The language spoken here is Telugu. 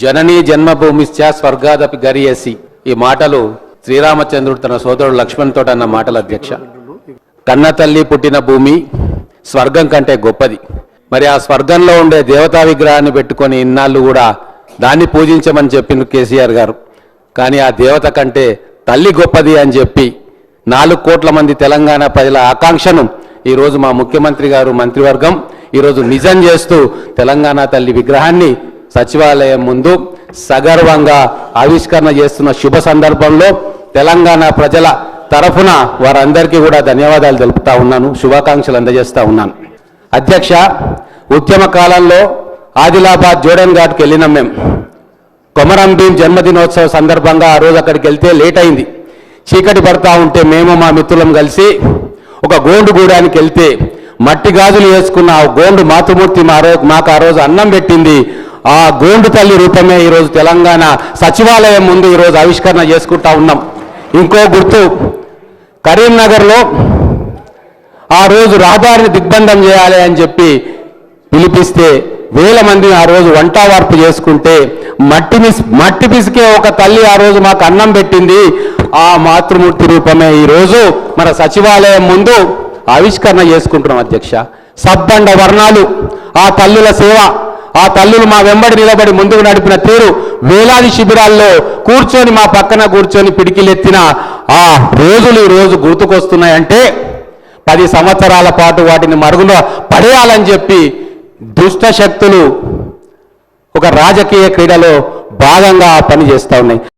జననీ జన్మభూమిశ్చ స్వర్గాదపి గరియసి. ఈ మాటలు శ్రీరామచంద్రుడు తన సోదరుడు లక్ష్మణ్ తోట అన్న మాటలు అధ్యక్ష. కన్న తల్లి పుట్టిన భూమి స్వర్గం కంటే గొప్పది. మరి ఆ స్వర్గంలో ఉండే దేవతా విగ్రహాన్ని పెట్టుకొని ఇన్నాళ్ళు కూడా దాన్ని పూజించమని చెప్పింది కేసీఆర్ గారు. కానీ ఆ దేవత కంటే తల్లి గొప్పది అని చెప్పి నాలుగు కోట్ల మంది తెలంగాణ ప్రజల ఆకాంక్షను ఈరోజు మా ముఖ్యమంత్రి గారు మంత్రివర్గం ఈరోజు నిజం చేస్తూ తెలంగాణ తల్లి విగ్రహాన్ని సచివాలయం ముందు సగర్వంగా ఆవిష్కరణ చేస్తున్న శుభ సందర్భంలో తెలంగాణ ప్రజల తరఫున వారందరికీ కూడా ధన్యవాదాలు తెలుపుతా ఉన్నాను శుభాకాంక్షలు అందజేస్తా ఉన్నాను. అధ్యక్ష ఉద్యమ కాలంలో ఆదిలాబాద్ జోడన్ ఘాట్కి వెళ్ళినాం మేము కొమరం భీం జన్మదినోత్సవ సందర్భంగా ఆ రోజు అక్కడికి వెళ్తే లేట్ అయింది. చీకటి పడతా ఉంటే మేము మా మిత్రులం కలిసి ఒక గోండు గూడానికి వెళ్తే మట్టి గాజులు వేసుకున్న ఆ గోండు మాతృమూర్తి మా రోజు మాకు ఆ రోజు అన్నం పెట్టింది. ఆ గోండు తల్లి రూపమే ఈరోజు తెలంగాణ సచివాలయం ముందు ఈరోజు ఆవిష్కరణ చేసుకుంటా ఉన్నాం. ఇంకో గుర్తు కరీంనగర్లో ఆ రోజు రహదారిని దిగ్బంధం చేయాలి అని చెప్పి పిలిపిస్తే వేల మంది ఆ రోజు వంట వార్పు చేసుకుంటే మట్టి మిస్ మట్టి పిసికే ఒక తల్లి ఆ రోజు మాకు అన్నం పెట్టింది. ఆ మాతృమూర్తి రూపమే ఈ రోజు మన సచివాలయం ముందు ఆవిష్కరణ చేసుకుంటున్నాం అధ్యక్ష. సబ్బండ వర్ణాలు ఆ తల్లుల సేవ ఆ తల్లులు మా వెంబడి నిలబడి ముందుకు నడిపిన తీరు వేలాది శిబిరాల్లో కూర్చొని మా పక్కన కూర్చొని పిడికిలెత్తిన ఆ రోజులు ఈ రోజు గుర్తుకొస్తున్నాయంటే పది సంవత్సరాల పాటు వాటిని మరుగున పడేయాలని చెప్పి దుష్ట శక్తులు ఒక రాజకీయ క్రీడలో భాగంగా పనిచేస్తూ ఉన్నాయి.